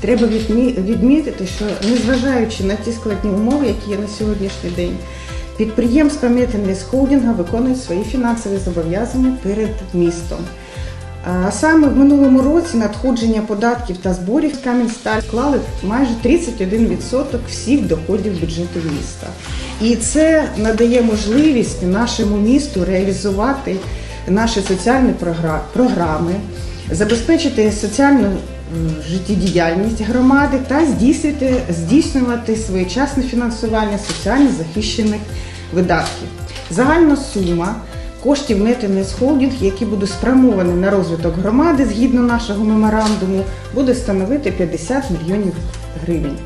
Треба відмі- відмітити, що незважаючи на ті складні умови, які є на сьогоднішній день, підприємства Метинвест Холдинга виконують свої фінансові зобов'язання перед містом. А саме в минулому році надходження податків та зборів Кам'янсталь склали майже 31% всіх доходів бюджету міста. І це надає можливість нашому місту реалізувати наші соціальні програми, забезпечити соціальну життєдіяльність громади та здійснити, здійснювати своєчасне фінансування соціально захищених видатків. Загальна сума коштів Метинес Холдинг, які будуть спрямовані на розвиток громади згідно нашого меморандуму, буде становити 50 мільйонів гривень.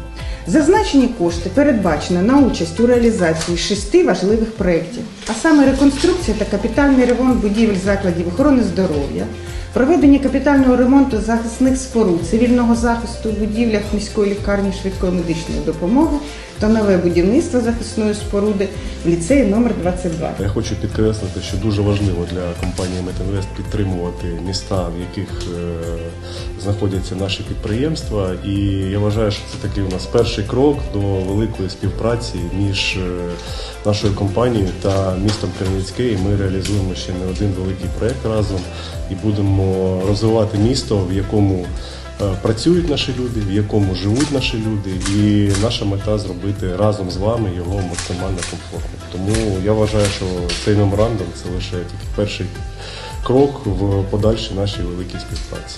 Зазначені кошти передбачені на участь у реалізації шести важливих проєктів, а саме реконструкція та капітальний ремонт будівель закладів охорони здоров'я, проведення капітального ремонту захисних споруд цивільного захисту у будівлях міської лікарні швидкої медичної допомоги та нове будівництво захисної споруди в ліцеї номер 22. Я хочу підкреслити, що дуже важливо для компанії Метинвест підтримувати міста, в яких е, знаходяться наші підприємства. І я вважаю, що це такий у нас перший крок до великої співпраці між е, нашою компанією та містом Кременецьке. І ми реалізуємо ще не один великий проект разом і будемо розвивати місто, в якому е, працюють наші люди, в якому живуть наші люди, і наша мета зробити разом з вами його максимально комфортним. Тому я вважаю, що цей меморандум це лише перший крок в подальшій нашій великій співпраці.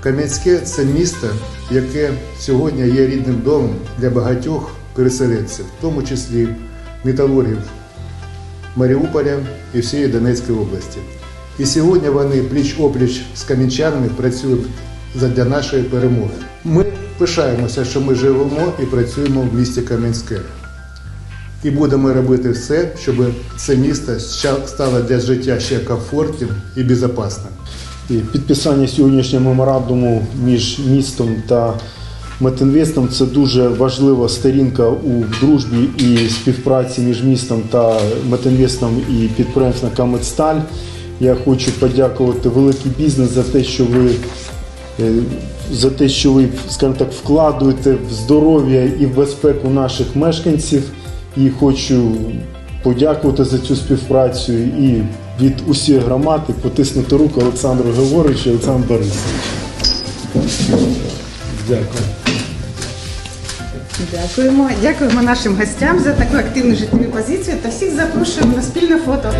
Кам'янське це місто, яке сьогодні є рідним домом для багатьох переселенців, в тому числі металургів Маріуполя і всієї Донецької області. І сьогодні вони пліч-опліч з кам'янчанами працюють задля нашої перемоги. Ми пишаємося, що ми живемо і працюємо в місті Кам'янське. І будемо робити все, щоб це місто стало для життя ще комфортним і безпечним. Підписання сьогоднішнього меморандуму між містом та Метинвестом це дуже важлива сторінка у дружбі і співпраці між містом та Метинвестом і підприємством Камедсталь. Я хочу подякувати великий бізнес за те, що ви е, за те, що ви, скажімо так, вкладуєте в здоров'я і в безпеку наших мешканців. І хочу подякувати за цю співпрацю і від усієї громади потиснути руку Олександру Григоровичу і Олександру Борисовичу. Дякую. Дякуємо. Дякуємо нашим гостям за таку активну життєву позицію та всіх запрошуємо на спільне фото.